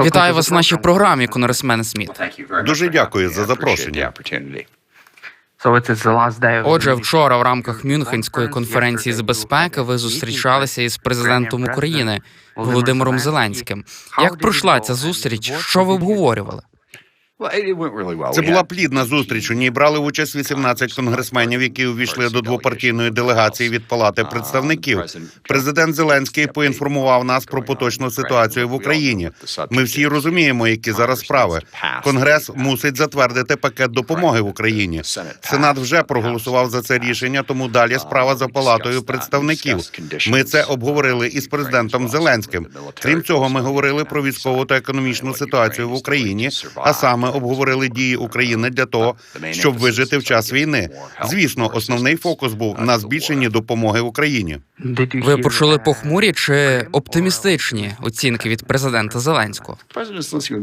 Вітаю вас в нашій програмі, конгресмен Сміт. Дуже дякую за запрошення. Отже, вчора в рамках Мюнхенської конференції з безпеки ви зустрічалися із президентом України Володимиром Зеленським. Як пройшла ця зустріч? Що ви обговорювали? Це була плідна зустріч. У ній брали участь 18 конгресменів, які увійшли до двопартійної делегації від Палати представників. Президент Зеленський поінформував нас про поточну ситуацію в Україні. Ми всі розуміємо, які зараз справи. Конгрес мусить затвердити пакет допомоги в Україні. Сенат вже проголосував за це рішення, тому далі справа за палатою представників. Ми це обговорили із президентом Зеленським. Крім цього, ми говорили про військову та економічну ситуацію в Україні, а саме обговорили дії України для того, щоб вижити в час війни. Звісно, основний фокус був на збільшенні допомоги Україні. Ви почули похмурі чи оптимістичні оцінки від президента Зеленського?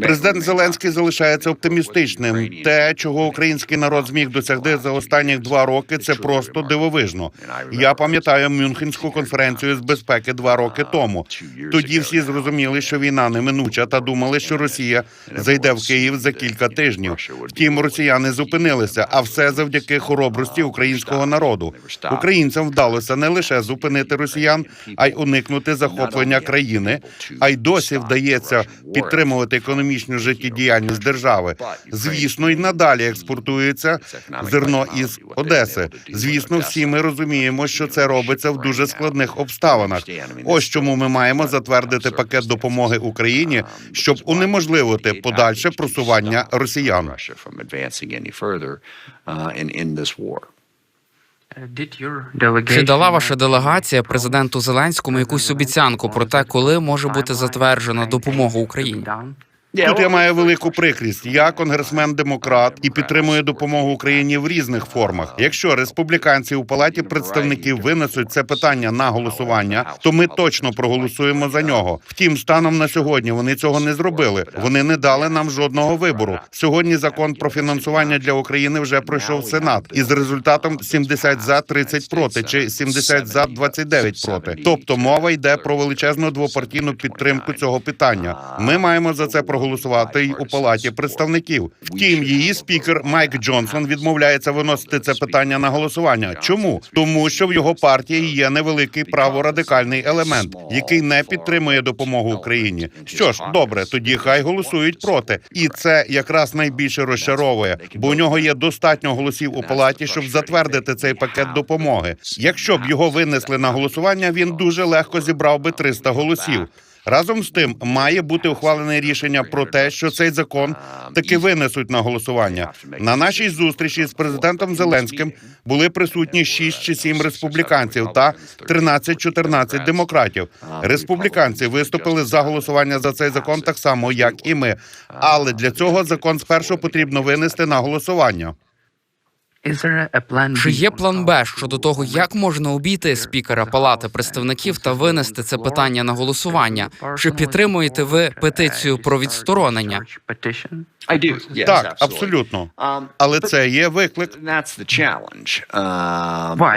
Президент Зеленський залишається оптимістичним. Те, чого український народ зміг досягти за останні два роки, це просто дивовижно. Я пам'ятаю Мюнхенську конференцію з безпеки два роки тому. Тоді всі зрозуміли, що війна неминуча, та думали, що Росія зайде в Київ за кілька тижнів. Втім, росіяни зупинилися, а все завдяки хоробрості українського народу. Українцям вдалося не лише зупинити росіян, а й уникнути захоплення країни. А й досі вдається підтримувати економічну життєдіяльність держави. Звісно, й надалі експортується зерно із Одеси. Звісно, всі ми розуміємо, що це робиться в дуже складних обставинах. Ось чому ми маємо затвердити пакет допомоги Україні, щоб унеможливити подальше просування росіян. Чи дала ваша делегація президенту Зеленському якусь обіцянку про те, коли може бути затверджена допомога Україні? Тут я маю велику прикрість. Я конгресмен демократ і підтримую допомогу Україні в різних формах. Якщо республіканці у палаті представників винесуть це питання на голосування, то ми точно проголосуємо за нього. Втім, станом на сьогодні вони цього не зробили. Вони не дали нам жодного вибору. Сьогодні закон про фінансування для України вже пройшов Сенат із результатом 70 за 30 проти чи 70 за 29 проти. Тобто мова йде про величезну двопартійну підтримку цього питання. Ми маємо за це проголосувати й у палаті представників. Втім, її спікер Майк Джонсон відмовляється виносити це питання на голосування. Чому? Тому що в його партії є невеликий праворадикальний елемент, який не підтримує допомогу Україні. Що ж, добре, тоді хай голосують проти, і це якраз найбільше розчаровує, бо у нього є достатньо голосів у палаті, щоб затвердити цей пакет допомоги. Якщо б його винесли на голосування, він дуже легко зібрав би 300 голосів. Разом з тим має бути ухвалене рішення про те, що цей закон таки винесуть на голосування. На нашій зустрічі з президентом Зеленським були присутні 6 чи 7 республіканців та 13-14 демократів. Республіканці виступили за голосування за цей закон так само, як і ми. Але для цього закон спершу потрібно винести на голосування. Чи є план Б щодо того, як можна обійти спікера Палати представників та винести це питання на голосування? Чи підтримуєте ви петицію про відсторонення? Так, абсолютно. Але це є виклик.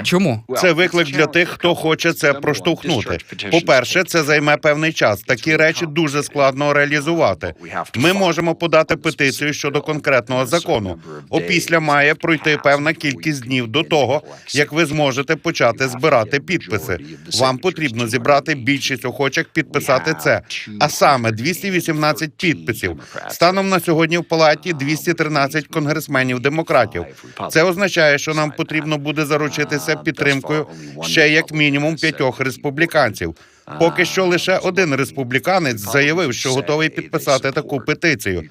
Чому? Це виклик для тих, хто хоче це проштовхнути. По перше, це займе певний час. Такі речі дуже складно реалізувати. Ми можемо подати петицію щодо конкретного закону. Опісля має пройти певна кількість днів до того, як ви зможете почати збирати підписи. Вам потрібно зібрати більшість охочих підписати це, а саме 218 підписів. Станом на сьогодні в палаті 213 конгресменів демократів. Це означає, що нам потрібно буде заручитися підтримкою ще як мінімум п'ятьох республіканців. Поки що лише один республіканець заявив, що готовий підписати таку петицію.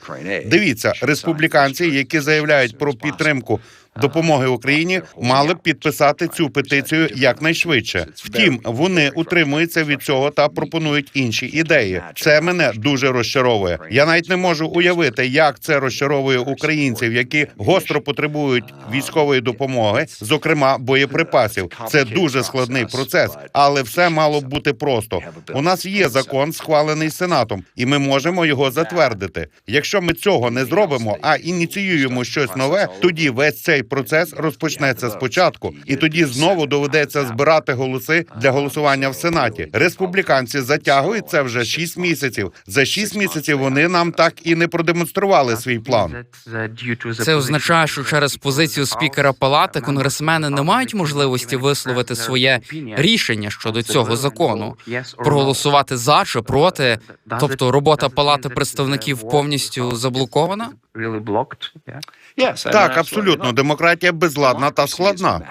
Дивіться, республіканці, які заявляють про підтримку допомоги Україні, мали б підписати цю петицію якнайшвидше. Втім, вони утримуються від цього та пропонують інші ідеї. Це мене дуже розчаровує. Я навіть не можу уявити, як це розчаровує українців, які гостро потребують військової допомоги, зокрема боєприпасів. Це дуже складний процес, але все мало б бути просто. Просто. У нас є закон, схвалений Сенатом, і ми можемо його затвердити. Якщо ми цього не зробимо, а ініціюємо щось нове, тоді весь цей процес розпочнеться спочатку, і тоді знову доведеться збирати голоси для голосування в Сенаті. Республіканці затягують це вже шість місяців. За шість місяців вони нам так і не продемонстрували свій план. Це означає, що через позицію спікера палати конгресмени не мають можливості висловити своє рішення щодо цього закону, проголосувати за чи проти. Тобто робота палати представників повністю заблокована. Так, абсолютно, демократія безладна та складна.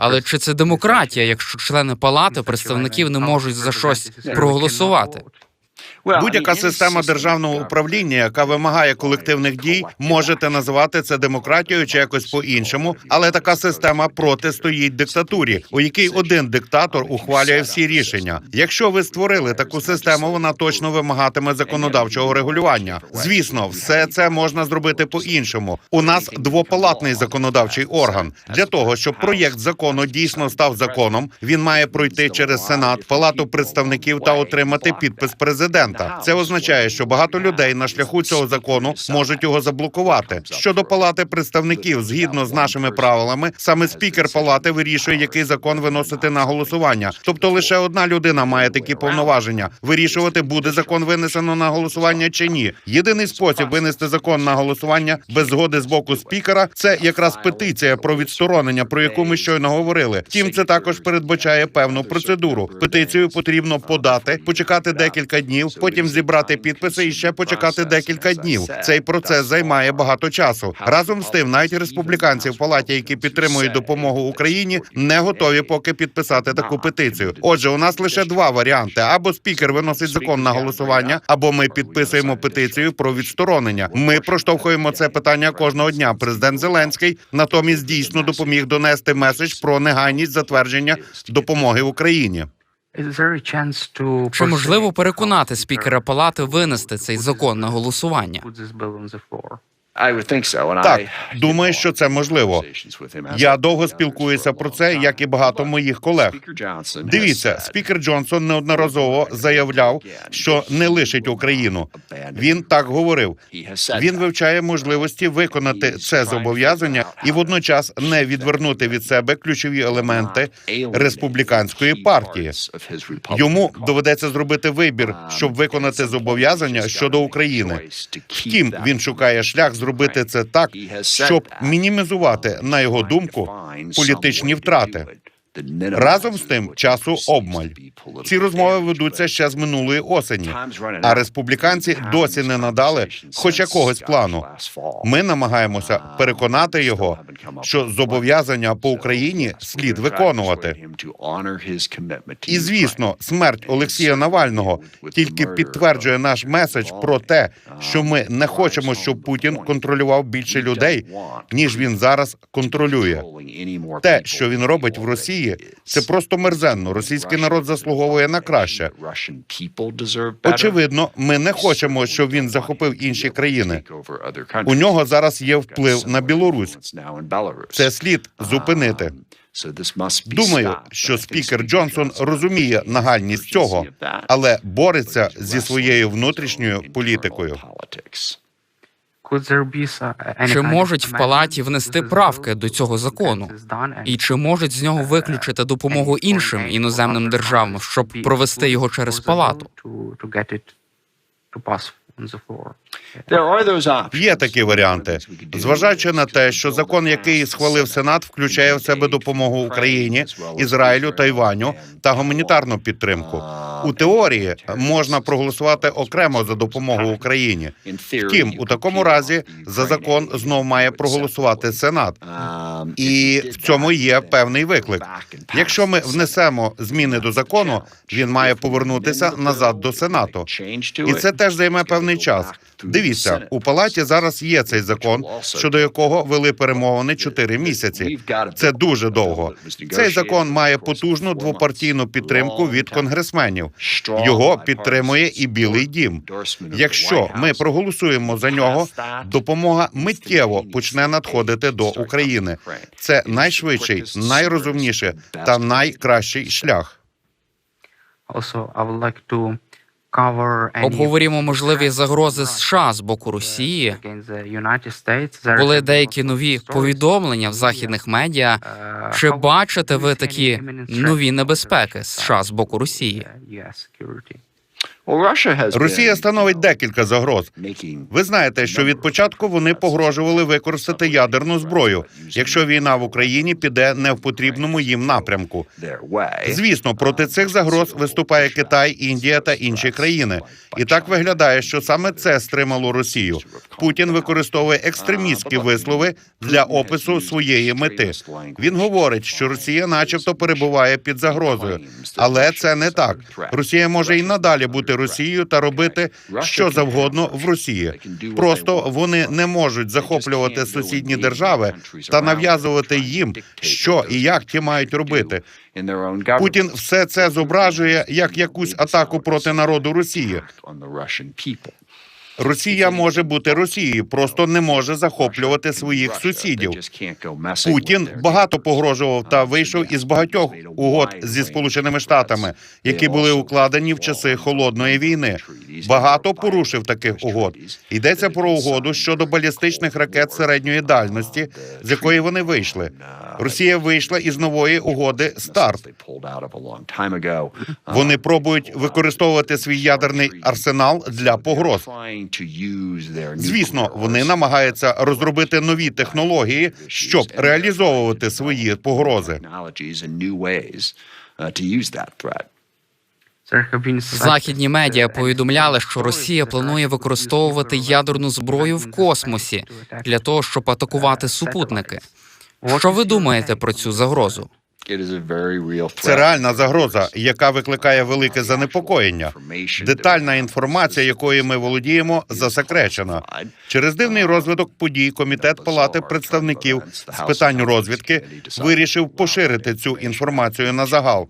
Але чи це демократія, якщо члени палати представників не можуть за щось проголосувати? Будь-яка система державного управління, яка вимагає колективних дій, можете називати це демократією чи якось по-іншому, але така система протистоїть диктатурі, у якій один диктатор ухвалює всі рішення. Якщо ви створили таку систему, вона точно вимагатиме законодавчого регулювання. Звісно, все це можна зробити по-іншому. У нас двопалатний законодавчий орган. Для того щоб проєкт закону дійсно став законом, він має пройти через сенат, палату представників та отримати підпис президента. Це означає, що багато людей на шляху цього закону можуть його заблокувати. Щодо палати представників, згідно з нашими правилами, саме спікер палати вирішує, який закон виносити на голосування. Тобто лише одна людина має такі повноваження: вирішувати, буде закон винесено на голосування чи ні. Єдиний спосіб винести закон на голосування без згоди з боку спікера це якраз петиція про відсторонення, про яку ми щойно говорили. Втім, це також передбачає певну процедуру. Петицію потрібно подати, почекати декілька днів, потім зібрати підписи і ще почекати декілька днів. Цей процес займає багато часу. Разом з тим, навіть республіканці в палаті, які підтримують допомогу Україні, не готові поки підписати таку петицію. Отже, у нас лише два варіанти: або спікер виносить закон на голосування, або ми підписуємо петицію про відсторонення. Ми проштовхуємо це питання кожного дня. Президент Зеленський натомість дійсно допоміг донести меседж про негайність затвердження допомоги Україні. Чи можливо переконати спікера палати винести цей закон на голосування? Так, думаю, що це можливо. Я довго спілкуюся про це, як і багато моїх колег. Дивіться, спікер Джонсон неодноразово заявляв, що не лишить Україну. Він так говорив. Він вивчає можливості виконати це зобов'язання і водночас не відвернути від себе ключові елементи республіканської партії. Йому доведеться зробити вибір, щоб виконати зобов'язання щодо України. Втім, він шукає шлях зробити це так, щоб мінімізувати, на його думку, політичні втрати. Разом з тим, часу обмаль. Ці розмови ведуться ще з минулої осені, а республіканці досі не надали хоч якогось плану. Ми намагаємося переконати його, що зобов'язання по Україні слід виконувати. І звісно, смерть Олексія Навального тільки підтверджує наш меседж про те, що ми не хочемо, щоб Путін контролював більше людей, ніж він зараз контролює. Те, що він робить в Росії, це просто мерзенно. Російський народ заслуговує на краще. Очевидно, ми не хочемо, щоб він захопив інші країни. У нього зараз є вплив на Білорусь. Це слід зупинити. Думаю, що спікер Джонсон розуміє нагальність цього, але бореться зі своєю внутрішньою політикою. Чи можуть в палаті внести правки до цього закону? І чи можуть з нього виключити допомогу іншим іноземним державам, щоб провести його через палату? Є такі варіанти, зважаючи на те, що закон, який схвалив Сенат, включає в себе допомогу Україні, Ізраїлю, Тайваню та гуманітарну підтримку. У теорії можна проголосувати окремо за допомогу Україні. Втім, у такому разі за закон знов має проголосувати Сенат. І в цьому є певний виклик. Якщо ми внесемо зміни до закону, він має повернутися назад до Сенату. І це теж займе певний час. Дивіться, у палаті зараз є цей закон, щодо якого вели перемовини чотири місяці. Це дуже довго. Цей закон має потужну двопартійну підтримку від конгресменів. Його підтримує і Білий Дім. Якщо ми проголосуємо за нього, допомога миттєво почне надходити до України. Це найшвидший, найрозумніший та найкращий шлях. Обговорімо можливі загрози США з боку Росії. Були деякі нові повідомлення в західних медіа. Чи бачите ви такі нові небезпеки США з боку Росії? Росія становить декілька загроз. Ви знаєте, що від початку вони погрожували використати ядерну зброю, якщо війна в Україні піде не в потрібному їм напрямку. Звісно, проти цих загроз виступає Китай, Індія та інші країни. І так виглядає, що саме це стримало Росію. Путін використовує екстремістські вислови для опису своєї мети. Він говорить, що Росія, начебто, перебуває під загрозою, але це не так. Росія може і надалі бути Росією та робити що завгодно в Росії. Просто вони не можуть захоплювати сусідні держави та нав'язувати їм, що і як ті мають робити. Путін все це зображує як якусь атаку проти народу Росії. Росія може бути Росією, просто не може захоплювати своїх сусідів. Путін багато погрожував та вийшов із багатьох угод зі сполученими штатами, які були укладені в часи холодної війни. Багато порушив таких угод. Йдеться про угоду щодо балістичних ракет середньої дальності, з якої вони вийшли. Росія вийшла із нової угоди СТАРТ. Вони пробують використовувати свій ядерний арсенал для погроз. Звісно, вони намагаються розробити нові технології, щоб реалізовувати свої погрози. Західні медіа повідомляли, що Росія планує використовувати ядерну зброю в космосі для того, щоб атакувати супутники. Що ви думаєте про цю загрозу? Це реальна загроза, яка викликає велике занепокоєння. Детальна інформація, якою ми володіємо, засекречена. Через дивний розвиток подій комітет Палати представників з питань розвідки вирішив поширити цю інформацію на загал.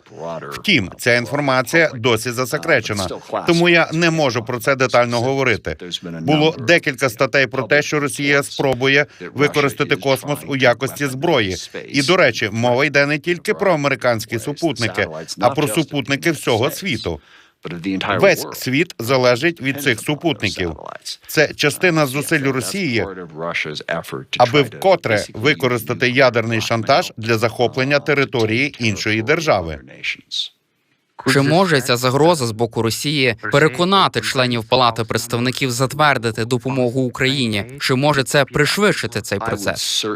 Втім, ця інформація досі засекречена, тому я не можу про це детально говорити. Було декілька статей про те, що Росія спробує використати космос у якості зброї. І до речі, мова йде не тільки про американські супутники, а про супутники всього світу. Весь світ залежить від цих супутників. Це частина зусиль Росії, аби вкотре використати ядерний шантаж для захоплення території іншої держави. Чи може ця загроза з боку Росії переконати членів Палати представників затвердити допомогу Україні? Чи може це пришвидшити цей процес?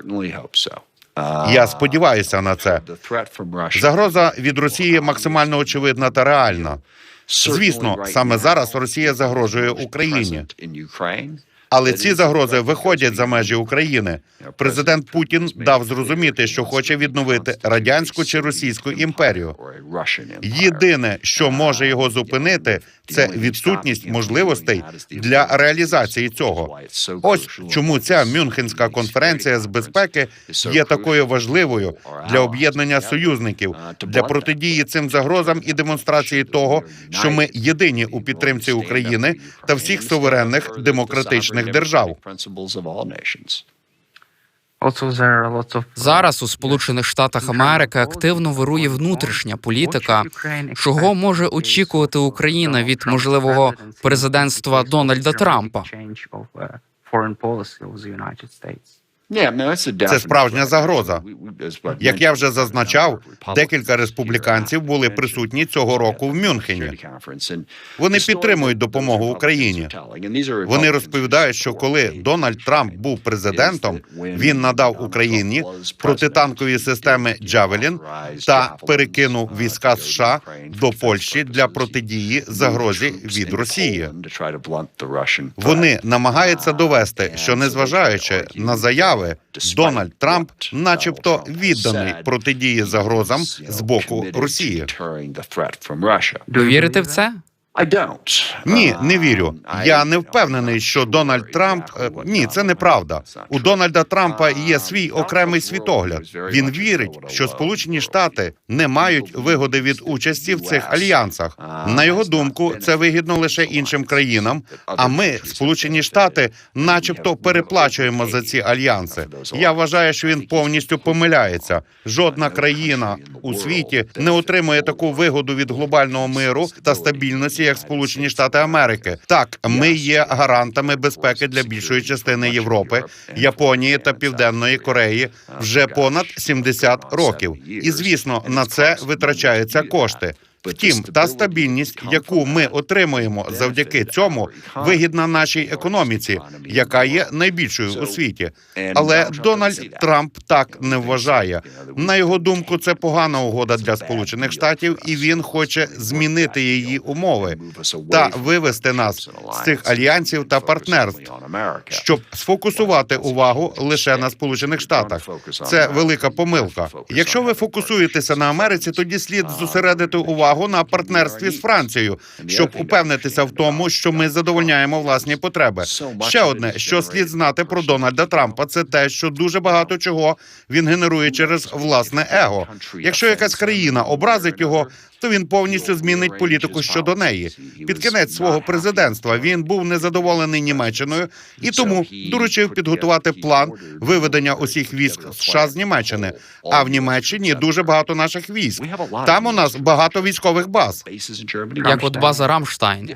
Я сподіваюся на це. Загроза від Росії максимально очевидна та реальна. Звісно, саме зараз Росія загрожує Україні. Але ці загрози виходять за межі України. Президент Путін дав зрозуміти, що хоче відновити радянську чи російську імперію. Єдине, що може його зупинити, це відсутність можливостей для реалізації цього. Ось чому ця Мюнхенська конференція з безпеки є такою важливою для об'єднання союзників, для протидії цим загрозам і демонстрації того, що ми єдині у підтримці України та всіх суверенних демократичних держав. Зараз у Сполучених Штатах Америки активно вирує внутрішня політика. Чого може очікувати Україна від можливого президентства Дональда Трампа? Це справжня загроза. Як я вже зазначав, декілька республіканців були присутні цього року в Мюнхені. Вони підтримують допомогу Україні. Вони розповідають, що коли Дональд Трамп був президентом, він надав Україні протитанкові системи Джавелін та перекинув війська США до Польщі для протидії загрозі від Росії. Вони намагаються довести, що незважаючи на заяви, Дональд Трамп, начебто, відданий протидії загрозам з боку Росії. Ви вірите в це? Ні, не вірю. Я не впевнений, що Дональд Трамп е, ні, це неправда. У Дональда Трампа є свій окремий світогляд. Він вірить, що Сполучені Штати не мають вигоди від участі в цих альянсах. На його думку, це вигідно лише іншим країнам. А ми, Сполучені Штати, начебто переплачуємо за ці альянси. Я вважаю, що він повністю помиляється. Жодна країна у світі не отримує таку вигоду від глобального миру та стабільності, як Сполучені Штати Америки. Так, ми є гарантами безпеки для більшої частини Європи, Японії та Південної Кореї вже понад 70 років. І звісно, на це витрачаються кошти. Втім, та стабільність, яку ми отримуємо завдяки цьому, вигідна нашій економіці, яка є найбільшою у світі. Але Дональд Трамп так не вважає. На його думку, це погана угода для Сполучених Штатів, і він хоче змінити її умови та вивести нас з цих альянсів та партнерств, щоб сфокусувати увагу лише на Сполучених Штатах. Це велика помилка. Якщо ви фокусуєтеся на Америці, тоді слід зосередити увагу на партнерстві з Францією, щоб упевнитися в тому, що ми задовольняємо власні потреби. Ще одне, що слід знати про Дональда Трампа, це те, що дуже багато чого він генерує через власне его. Якщо якась країна образить його, то він повністю змінить політику щодо неї. Під кінець свого президентства він був незадоволений Німеччиною і тому доручив підготувати план виведення усіх військ США з Німеччини. А в Німеччині дуже багато наших військ. Там у нас багато військових баз. Як от база Рамштайн.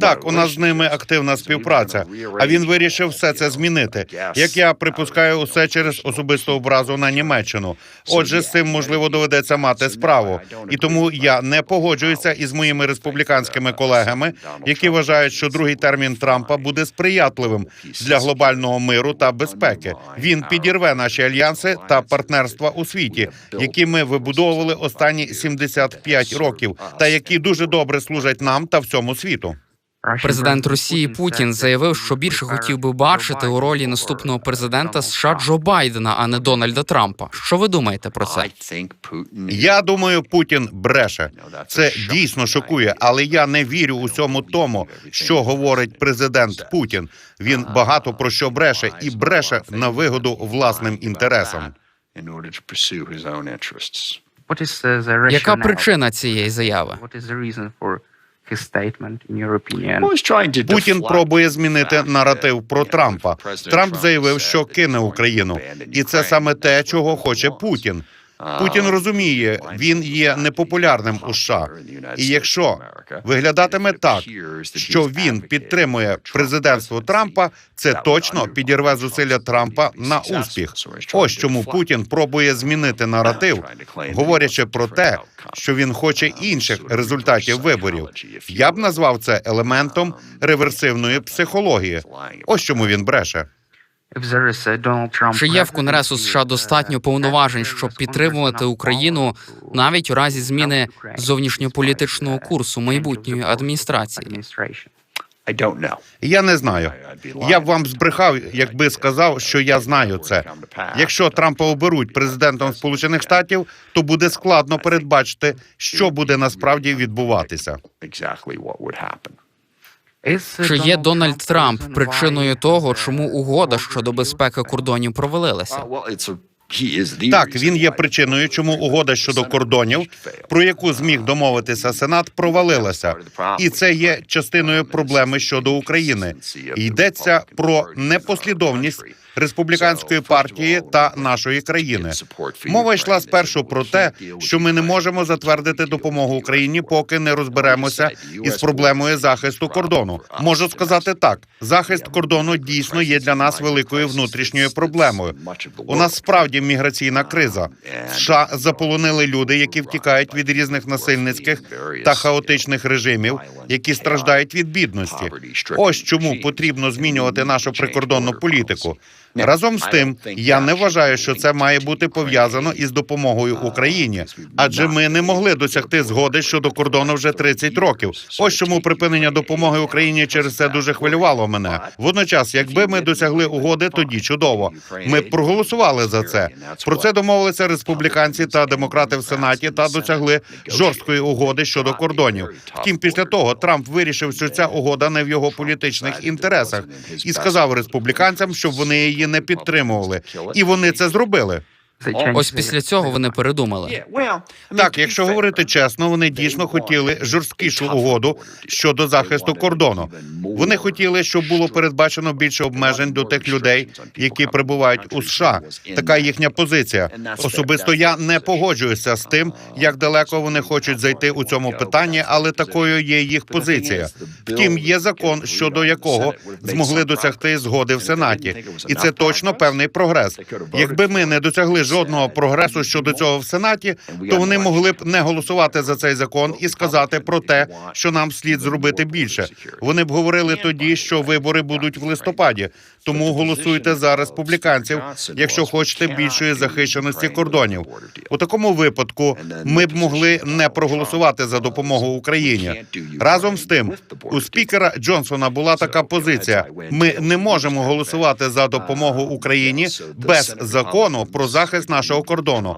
Так, у нас з ними активна співпраця. А він вирішив все це змінити. Як я припускаю, усе через особисту образу на Німеччину. Отже, з цим можливо доведеться мати справу. І тому я не погоджуюся із моїми республіканськими колегами, які вважають, що другий термін Трампа буде сприятливим для глобального миру та безпеки. Він підірве наші альянси та партнерства у світі, які ми вибудовували останні 75 років, та які дуже добре служать нам та всьому світу. Президент Росії Путін заявив, що більше хотів би бачити у ролі наступного президента США Джо Байдена, а не Дональда Трампа. Що ви думаєте про це? Я думаю, Путін бреше. Це дійсно шокує, але я не вірю усьому тому, що говорить президент Путін. Він багато про що бреше і бреше на вигоду власним інтересам. Яка причина цієї заяви? Путін пробує змінити наратив про Трампа. Трамп заявив, що кине Україну, і це саме те, чого хоче Путін. Путін розуміє, він є непопулярним у США. І якщо виглядатиме так, що він підтримує президентство Трампа, це точно підірве зусилля Трампа на успіх. Ось чому Путін пробує змінити наратив, говорячи про те, що він хоче інших результатів виборів. Я б назвав це елементом реверсивної психології. Ось чому він бреше. Чи є в Конгресу США достатньо повноважень, щоб підтримувати Україну навіть у разі зміни зовнішньополітичного курсу майбутньої адміністрації? Я не знаю. Я б вам збрехав, якби сказав, що я знаю це. Якщо Трампа оберуть президентом Сполучених Штатів, то буде складно передбачити, що буде насправді відбуватися. Чи є Дональд Трамп причиною того, чому угода щодо безпеки кордонів провалилася? Так, він є причиною, чому угода щодо кордонів, про яку зміг домовитися Сенат, провалилася, і це є частиною проблеми щодо України. Йдеться про непослідовність республіканської партії та нашої країни. Мова йшла спершу про те, що ми не можемо затвердити допомогу Україні, поки не розберемося із проблемою захисту кордону. Можу сказати так: захист кордону дійсно є для нас великою внутрішньою проблемою. У нас справді міграційна криза. США заполонили люди, які втікають від різних насильницьких та хаотичних режимів, які страждають від бідності. Ось чому потрібно змінювати нашу прикордонну політику. Разом з тим, я не вважаю, що це має бути пов'язано із допомогою Україні, адже ми не могли досягти згоди щодо кордону вже 30 років. Ось чому припинення допомоги Україні через це дуже хвилювало мене. Водночас, якби ми досягли угоди, тоді чудово. Ми б проголосували за це. Про це домовилися республіканці та демократи в сенаті та досягли жорсткої угоди щодо кордонів. Втім, після того Трамп вирішив, що ця угода не в його політичних інтересах, і сказав республіканцям, щоб вони її не підтримували. І вони це зробили. Ось після цього вони передумали. Так, якщо говорити чесно, вони дійсно хотіли жорсткішу угоду щодо захисту кордону. Вони хотіли, щоб було передбачено більше обмежень до тих людей, які прибувають у США. Така їхня позиція. Особисто я не погоджуюся з тим, як далеко вони хочуть зайти у цьому питанні, але такою є їх позиція. Втім, є закон, щодо якого змогли досягти згоди в сенаті, і це точно певний прогрес. Якби ми не досягли жодного прогресу щодо цього в сенаті, то вони могли б не голосувати за цей закон і сказати про те, що нам слід зробити більше. Вони б говорили тоді, що вибори будуть в листопаді. Тому голосуйте за республіканців, якщо хочете більшої захищеності кордонів. У такому випадку ми б могли не проголосувати за допомогу Україні. Разом з тим, у спікера Джонсона була така позиція: ми не можемо голосувати за допомогу Україні без закону про захист нашого кордону.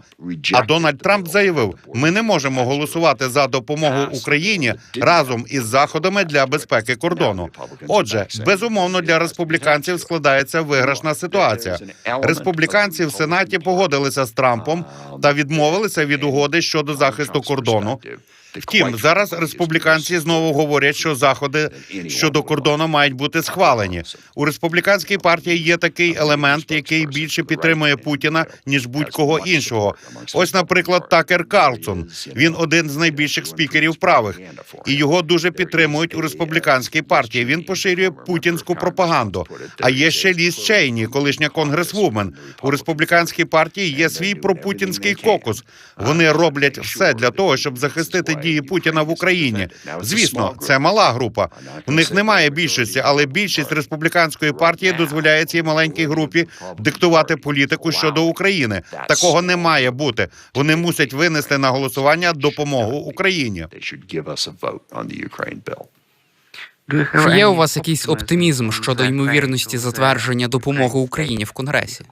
А Дональд Трамп заявив: ми не можемо голосувати за допомогу Україні разом із заходами для безпеки кордону. Отже, безумовно, для республіканців складається виграшна ситуація. Республіканці в сенаті погодилися з Трампом та відмовилися від угоди щодо захисту кордону. Втім, зараз республіканці знову говорять, що заходи щодо кордону мають бути схвалені. У республіканській партії є такий елемент, який більше підтримує Путіна ніж будь-кого іншого. Ось, наприклад, Такер Карлсон. Він один з найбільших спікерів правих, і його дуже підтримують у республіканській партії. Він поширює путінську пропаганду. А є ще Ліз Чейні, колишня конгресвумен. У республіканській партії є свій пропутінський кокус. Вони роблять все для того, щоб захистити дії Путіна в Україні. Звісно, це мала група. У них немає більшості, але більшість республіканської партії дозволяє цій маленькій групі диктувати політику щодо України. Такого не має бути. Вони мусять винести на голосування допомогу Україні. Чи є у вас якийсь оптимізм щодо ймовірності затвердження допомоги Україні в Конгресі?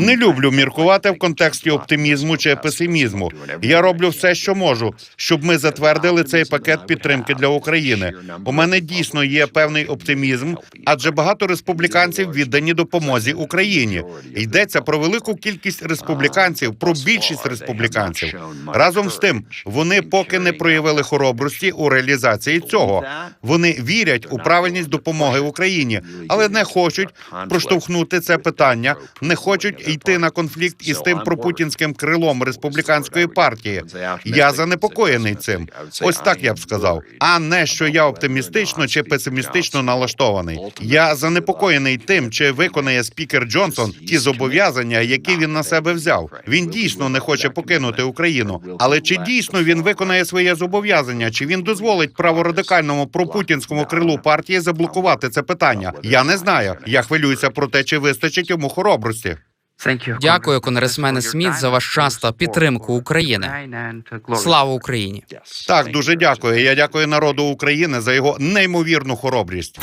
Не люблю міркувати в контексті оптимізму чи песимізму. Я роблю все, що можу, щоб ми затвердили цей пакет підтримки для України. У мене дійсно є певний оптимізм, адже багато республіканців віддані допомозі Україні. Йдеться про велику кількість республіканців, про більшість республіканців. Разом з тим, вони поки не проявили хоробрості у реалізації цього. Вони вірять у правильність допомоги Україні, але не хочуть проштовхнути це питання, не хочуть йти на конфлікт із тим пропутінським крилом республіканської партії. Я занепокоєний цим. Ось так я б сказав, а не що я оптимістично чи песимістично налаштований. Я занепокоєний тим, чи виконає спікер Джонсон ті зобов'язання, які він на себе взяв. Він дійсно не хоче покинути Україну, але чи дійсно він виконає своє зобов'язання? Чи він дозволить праворадикальному пропутінському крилу партії заблокувати це питання? Я не знаю. Я хвилююся про те, чи вистачить йому хоробрості. Дякую, конгресмене Сміт, за ваш час та підтримку України. Слава Україні! Так, дуже дякую. Я дякую народу України за його неймовірну хоробрість.